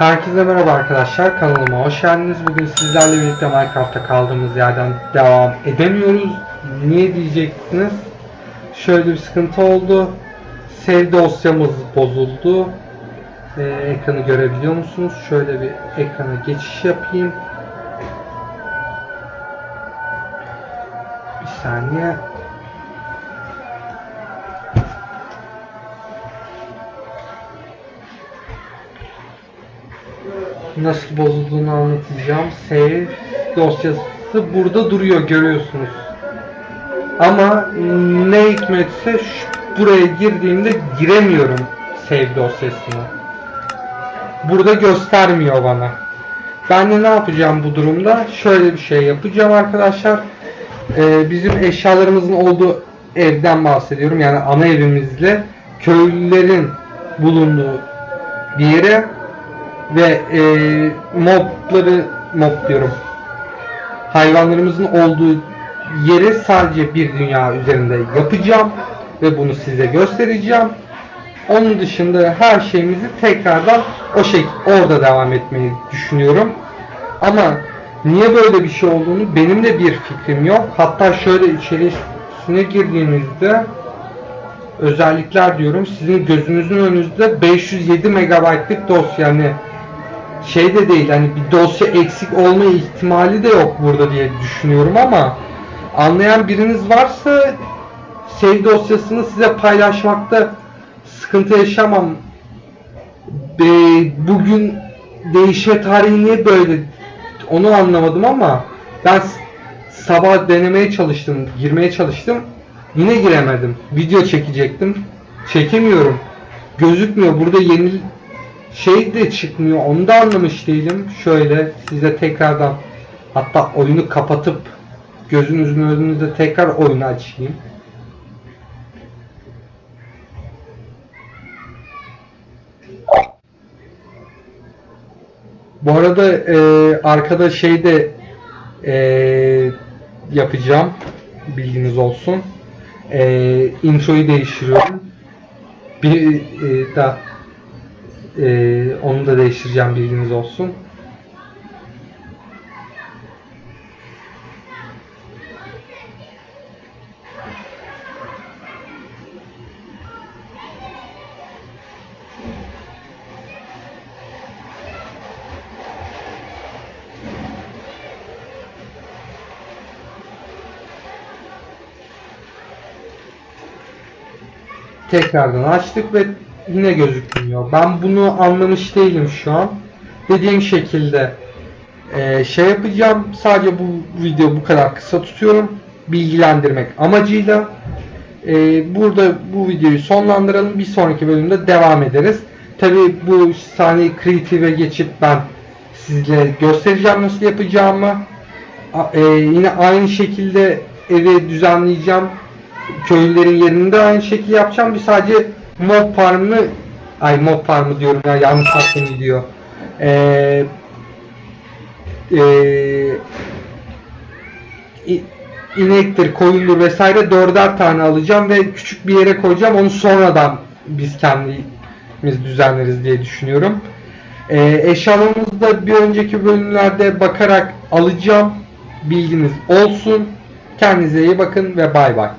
Herkese merhaba arkadaşlar. Kanalıma hoş geldiniz. Bugün sizlerle birlikte Minecraft'ta kaldığımız yerden devam edemiyoruz. Niye diyeceksiniz? Şöyle bir sıkıntı oldu. Save dosyamız bozuldu. Ee, ekranı görebiliyor musunuz? Şöyle bir ekrana geçiş yapayım. Bir saniye. Nasıl bozulduğunu anlatacağım. Save dosyası burada duruyor görüyorsunuz. Ama ne hikmetse buraya girdiğimde giremiyorum save dosyasına. Burada göstermiyor bana. Ben de ne yapacağım bu durumda? Şöyle bir şey yapacağım arkadaşlar. Ee, bizim eşyalarımızın olduğu evden bahsediyorum. Yani ana evimizle köylülerin bulunduğu bir yere ve e, mobları mob diyorum hayvanlarımızın olduğu yeri sadece bir dünya üzerinde yapacağım ve bunu size göstereceğim. Onun dışında her şeyimizi tekrardan o şey orada devam etmeyi düşünüyorum. Ama niye böyle bir şey olduğunu benim de bir fikrim yok. Hatta şöyle içerisine girdiğinizde özellikler diyorum sizin gözünüzün önünüzde 507 megabaytlık dosya yani şey de değil hani bir dosya eksik olma ihtimali de yok burada diye düşünüyorum ama anlayan biriniz varsa save dosyasını size paylaşmakta sıkıntı yaşamam. Be- Bugün değişme tarihi niye böyle onu anlamadım ama ben sabah denemeye çalıştım, girmeye çalıştım. Yine giremedim. Video çekecektim. Çekemiyorum. Gözükmüyor. Burada yeni şey de çıkmıyor. Onu da anlamış değilim. Şöyle size tekrardan hatta oyunu kapatıp gözünüzün önünde tekrar oyunu açayım. Bu arada e, arkada şey de e, yapacağım. Bilginiz olsun. E, introyu değiştiriyorum. Bir e, daha ee, onu da değiştireceğim bilginiz olsun. Tekrardan açtık ve yine gözükmüyor. Ben bunu anlamış değilim şu an. Dediğim şekilde e, şey yapacağım. Sadece bu video bu kadar kısa tutuyorum. Bilgilendirmek amacıyla. E, burada bu videoyu sonlandıralım. Bir sonraki bölümde devam ederiz. Tabi bu sahneyi Creative'e geçip ben sizlere göstereceğim nasıl yapacağımı. E, yine aynı şekilde evi düzenleyeceğim. Köylülerin yerini de aynı şekilde yapacağım. Bir sadece mob farmını ay mob farmı diyorum ya yanlış aklım gidiyor. Ee, i- inektir, koyundur vesaire dörder tane alacağım ve küçük bir yere koyacağım. Onu sonradan biz kendimiz düzenleriz diye düşünüyorum. Ee, eşyalarımızı da bir önceki bölümlerde bakarak alacağım. Bilginiz olsun. Kendinize iyi bakın ve bay bay.